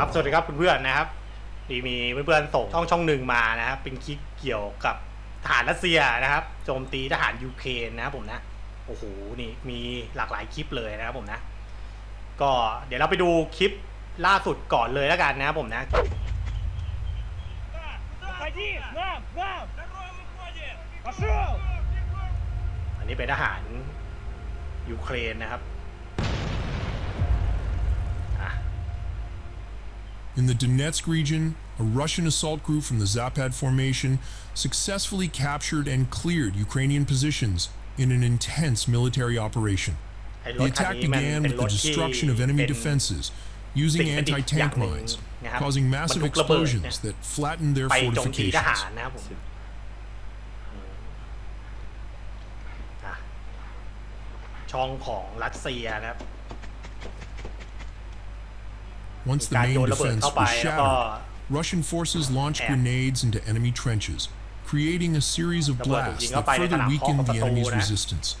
ครับสวัสดีครับเพื่อนๆนะครับดีมีเพื่อนๆส่งช่องช่องหนึ่งมานะครับเป็นคลิปเกี่ยวกับทหารรัสเซียนะครับโจมตีทหารยูเครนนะครับผมนะโอ้โหนี่มีหลากหลายคลิปเลยนะครับผมนะ ก็เดี๋ยวเราไปดูคลิปล่าสุดก่อนเลยแล้วกันนะครับผมนะอันนี้เป็นทหารยูเครนนะครับ In the Donetsk region, a Russian assault group from the Zapad formation successfully captured and cleared Ukrainian positions in an intense military operation. ไอ้ร The ถคัน attack นี้มัน began เป็น with ร the ถที่ destruction of enemy เป็น defenses using สิ่งประดิษฐ์อย่าง anti-tank หนึ่ง mines, นะครับ causing บรร massive ทุกระเบิดเนี่ย explosions that flattened their ไปโจมตีทหาร fortifications. นะครับผมอ่ะช่องของรัสเซียนะครับ Once the main defense was shattered, Russian forces launched grenades into enemy trenches, creating a series of blasts that further weakened the enemy's resistance.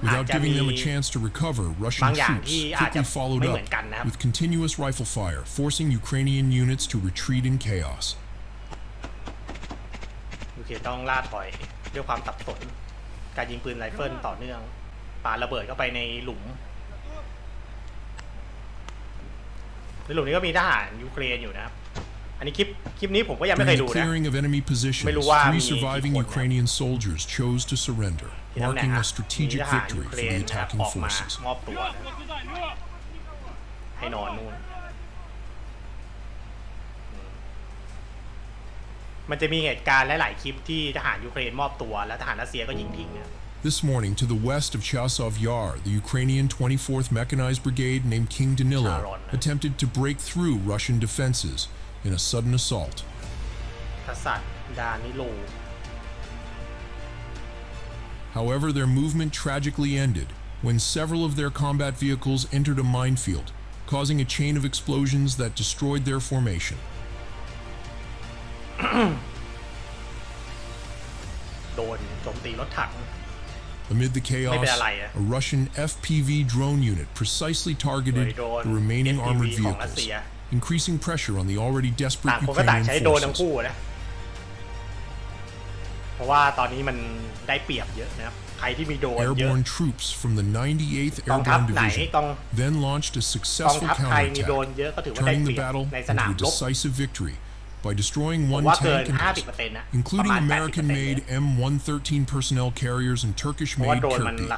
without giving them a chance to recover, russian troops quickly followed up With continuous rifle fire forcing Ukrainian units to retreat in chaos. เคต้องล่าถอยด้วยความตับสน การยิงปืนไรเฟิลต่อเนื่องปาระเบิดเข้าไปในหลุมในหลุมนี้ก็มีทหารยูเครนอยู่นะครับ อันนี้คลิปคลิปนี้ผมก็ยังไม่เคยดูนะ ไม่รู้ว่ามี surviving Ukrainian soldiers chose to surrender marking a strategic victory for the attacking forces มอบตัวให้นอนนู่น มันจะมีเหตุการณ์หลาย ๆ คลิปที่ทหารยูเครนมอบตัว แล้วทหารรัสเซียก็ยิงทิ้งนะ This morning, to the west of Chasov Yar, the Ukrainian 24th Mechanized Brigade named King Danilo Sharon. attempted to break through Russian defenses in a sudden assault. กษัตริย์ดานิโล However, their movement tragically ended when several of their combat vehicles entered a minefield, causing a chain of explosions that destroyed their formation. โดนโจมตีรถถัง Amid the chaos, a Russian FPV drone unit precisely targeted the remaining armored vehicles, increasing pressure on the already desperate Ukrainian forces. เพราะว่าตอนนี้มันได้เปรียบเยอะนะครับ ใครที่มีโดนเยอะ Airborne troops from the 98th Airborne Division then launched a successful counterattack, turning the battle into a decisive victory by destroying one tank, and including American-made M113 personnel carriers and Turkish-made Kirpi.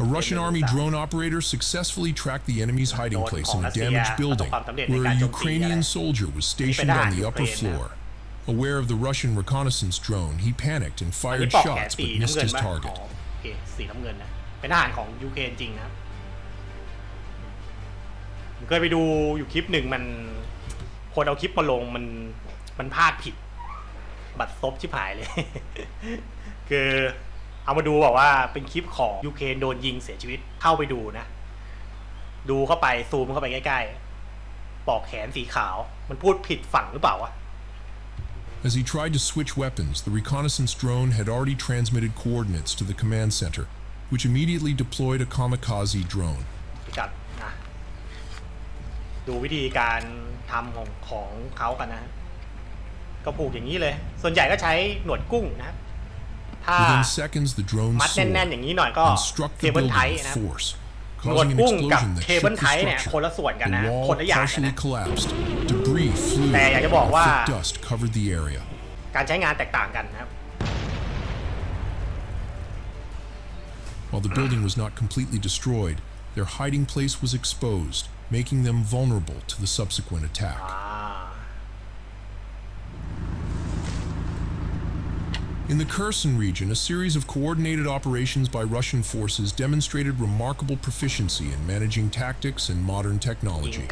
A Russian army drone operator successfully tracked the enemy's hiding place in a damaged building where a Ukrainian soldier was stationed on the upper floor. Aware of the Russian reconnaissance drone, he panicked and fired shots but missed his target. ผมเคยไปดูอยู่คลิปหนึ่งมัน คนเอาคลิปมาลงมันมันพลาดผิด บัตรซบชิบหายเลย คือเอามาดูบอกว่าเป็นคลิปของยูเครนโดนยิงเสียชีวิตเข้าไปดูนะ ดูเข้าไปซูมเข้าไปใกล้ๆปอกแขนสีขาว มันพูดผิดฝั่งหรือเปล่าวะ As he tried to switch weapons, the reconnaissance drone had already transmitted coordinates to the command center, which immediately deployed a kamikaze drone. พิกัดนะดูวิธีการทำของของเขากันนะฮะก็ผูกอย่างนี้เลย ส่วนใหญ่ก็ใช้หนวดกุ้งนะครับถ้า Within seconds, the drone มัด soared แน่นๆอย่างนี้หน่อยก็ and struck เค the เบิล building ไท with นะครับ force, หนวด causing an กุ้งกับ explosion that เคเบิล shook ไท the เนี่ยคน structure. ละส่วนกัน The นะ wall คนละอย่างกัน partially นะ collapsed. Debris flew, แต่อยากจะบอก and ว่า thick dust covered the area. การใช้งานแตกต่างกันนะครับ While the building was not completely destroyed, their hiding place was exposed, making them vulnerable to the subsequent attack. In the Kherson region, a series of coordinated operations by Russian forces demonstrated remarkable proficiency in managing tactics and modern technology.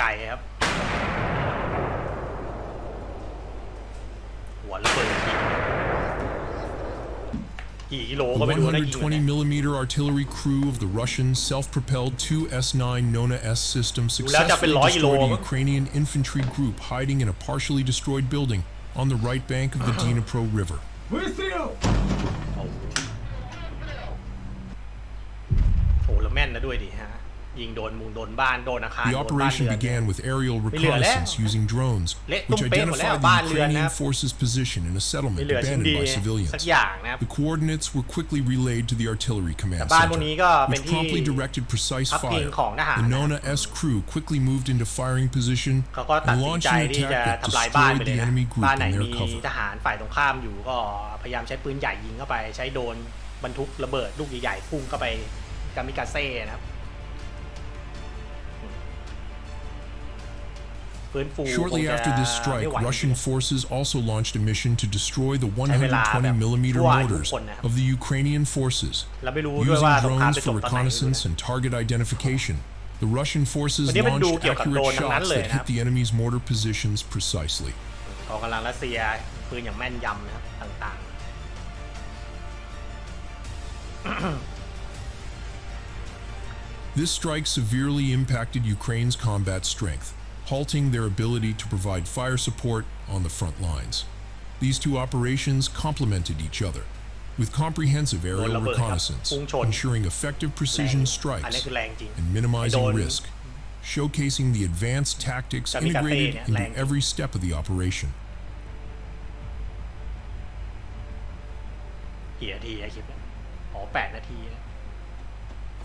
The 120-millimeter artillery crew of the Russian self-propelled 2S9 Nona S system successfully destroyed a Ukrainian infantry group hiding in a partially destroyed building on the right bank of the Dnipro River. Where's ยิงโดนมุงโดนบ้านโดนอาคาร The โดนบ้าน operation เรือน began with aerial May lửa reconnaissance lẽ. using drones, Lẽ which tung pé một lẽ ở identified ba the lửa Ukrainian nè. forces' position in a ไม่ settlement เหลือชิ้น abandoned ดี by civilians. สักอย่างนะครับ The coordinates were quickly relayed to the artillery แต่ command บ้านพวกนี้ก็ center, เป็น which ที่ promptly directed precise พักพิง fire. ของทหาร The นะ Nona S crew quickly moved into firing position เขาก็ตัด and สินใจ launched an ที่จะ attack that ทำลายบ้านไป destroyed เลย the นะ enemy group บ้านไหน in มี their cover. ทหารฝ่ายตรงข้ามอยู่ก็พยายามใช้ปืนใหญ่ยิงเข้าไป ใช้โดรนบรรทุกระเบิดลูกใหญ่ๆพุ่งเข้าไปกามิกาเซ่นะครับ ฟื้นฟู Shortly คงจะ after this ไม่ strike, ไหว Russian forces also launched a mission to destroy the ใช้เวลาแบบ 120 millimeter ทั่วอายุ mortars คนนะครับ of the Ukrainian forces. เราไม่รู้ด้วย Using ว่าสงคราม drones จะจบ for ตอนไหนไม่รู้ reconnaissance นะ and target identification, the Russian forces วันนี้มันดู launched เกี่ยวกับโดรน accurate ทั้งนั้น shots เลย that นะครับ hit the enemy's mortar positions precisely. กองกำลังรัสเซียปืนอย่างแม่นยำนะครับต่าง This strike severely impacted Ukraine's combat strength, halting their ability to provide fire support on the front lines. These two operations complemented each other, with comprehensive aerial reconnaissance, ensuring effective precision strikes and minimizing risk, showcasing the advanced tactics integrated into every step of the operation.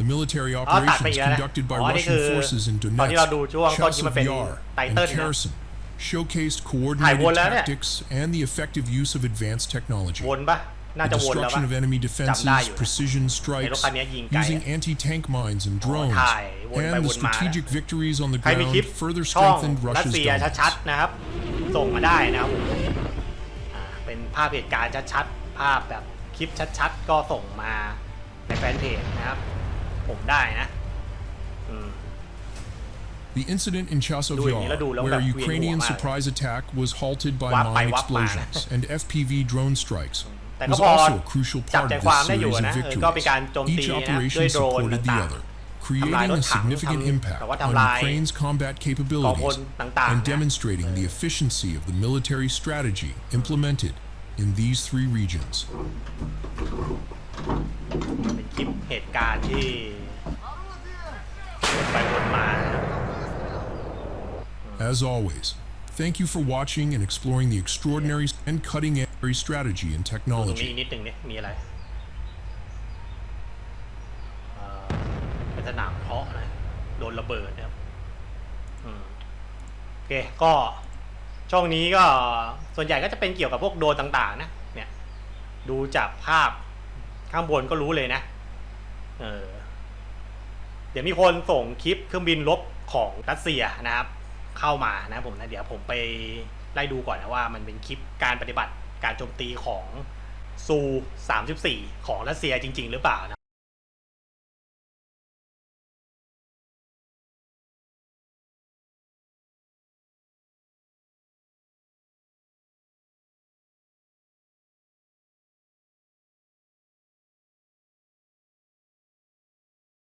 The military อ๋อตัดไป operations อีกแล้วนะ conducted by อ๋อนี่คื Russian อ forces in ตอนที่เราดู Donetsk, ช่วงต้นที่มันเป็น Chasiv Yar, ไต and เติ้ลนะ Kherson showcased ถ่าย coordinated วนแล้วเนี่ย tactics and the effective use of advanced technology. วนปะน่า The จะวนแล้วปะ destruction of enemy จำได้อ defenses, ยู่นะ precision รถ strikes, คันนี้ยิงไกล using อะ anti-tank mines and drones, ถ่ายวนไป and ว the นมานะ strategic victories on the ใครมีคลิป ground further ช่อง strengthened รัส Russia's เซีย dominance. ชัดๆนะครับ ส่งมาได้นะครับผมอ่าเป็นภาพเหตุการณ์ชัดๆ ภาพแบบคลิปชัดๆ ก็ส่งมาในแฟนเพจนะครับ ผมได้นะอืม The incident in Chasiv ดูอย่างนี้แล้วดู Yar, แล้วแบบ where a เวียนหัว Ukrainian มากเลย surprise attack was halted by วับไป mine วับมานะ explosions and FPV drone strikes, แต่ก็ was พอ also a crucial จับ part ใจ of ความ this ได้อยู่ series of นะเออก็เป็นการโจม victories. ตี Each นะด้วย operation โดรน supported the ต่าง other, ทำลาย creating รถ a ถัง significant ทำ impact แต่ว่า on ทำลาย Ukraine's combat กองพล capabilities ต่างๆ and นะ demonstrating the efficiency of the military strategy implemented in these three regions. เป็นคลิปเหตุการณ์ที่วนไปวนมานะครับ As always, thank you for watching and exploring the extraordinary and cutting-edge strategy and ตรงนี้อีก technology. นิดนึงเนี่ยมีอะไรเอ่อเป็นสนามเพาะนะโดนระเบิดนะครับอืมโอเคก็ช่องนี้ก็ส่วนใหญ่ก็จะเป็นเกี่ยวกับพวกโดรนต่าง ๆ นะ เนี่ย ดูจากภาพ ข้างบนก็รู้เลยนะ เออ เดี๋ยวมีคนส่งคลิปเครื่องบินรบของรัสเซียนะครับ เข้ามานะผมนะเดี๋ยวผมไปไล่ดูก่อนนะว่ามันเป็นคลิปการปฏิบัติการโจมตีของซู 34 ของรัสเซียจริง ๆ หรือเปล่านะ